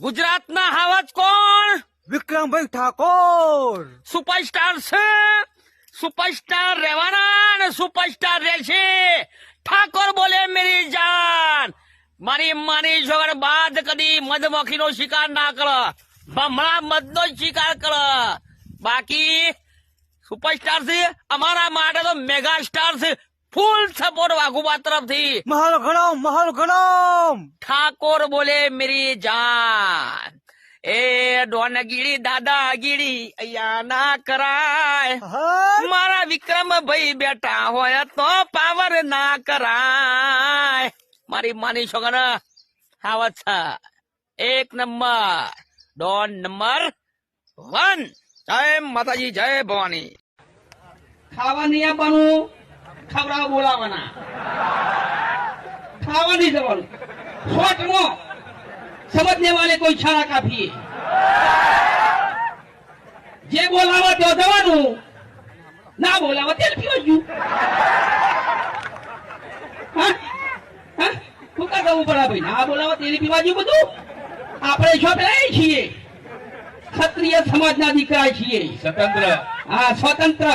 ગુજરાતના હાવજ કોણ? વિક્રમભાઈ ઠાકોર. સુપરસ્ટાર છે. સુપરસ્ટાર રહેવાના અને સુપરસ્ટાર રહેશે ઠાકોર બોલે મેરી જાન મારી માની જોગર બાદ કદી મધમખીનો શિકાર ના કર. ભમણા મધનો શિકાર કર. બાકી સુપરસ્ટાર છે. અમારા માટે તો મેગા સ્ટાર છે. ફૂલ સપોર્ટ વાઘુબા તરફથી. મહાલ ગણમ મહાલ ગણમ ઠાકોર બોલે મેરી જાન એ ડોન ગીડી દાદા ગીડી અહીંયા ના કરાય. મારા વિક્રમ ભાઈ બેટા હોય તો પાવર ના કરાય. મારી માની છોકર આવત છે. એક નંબર ડોન નંબર વન. જય માતાજી જય ભવાની. ખાવા નહીં આપવાનું. ખવડાવ બોલાવાના. ખાવા નહીં જવાનું. શોર્ટ નો સમજને વાલે કોઈ છાળા કાપીએ. જે બોલાવા તો જવાનું ના બોલાવા તેલ પીવા ગયું? શું કા જવું પડે ભાઈ? ના બોલાવા તેલ પીવા ગયું બધું? આપણે છો પેલા છીએ. ક્ષત્રિય સમાજના દીકરા છીએ. સ્વતંત્ર. હા સ્વતંત્ર.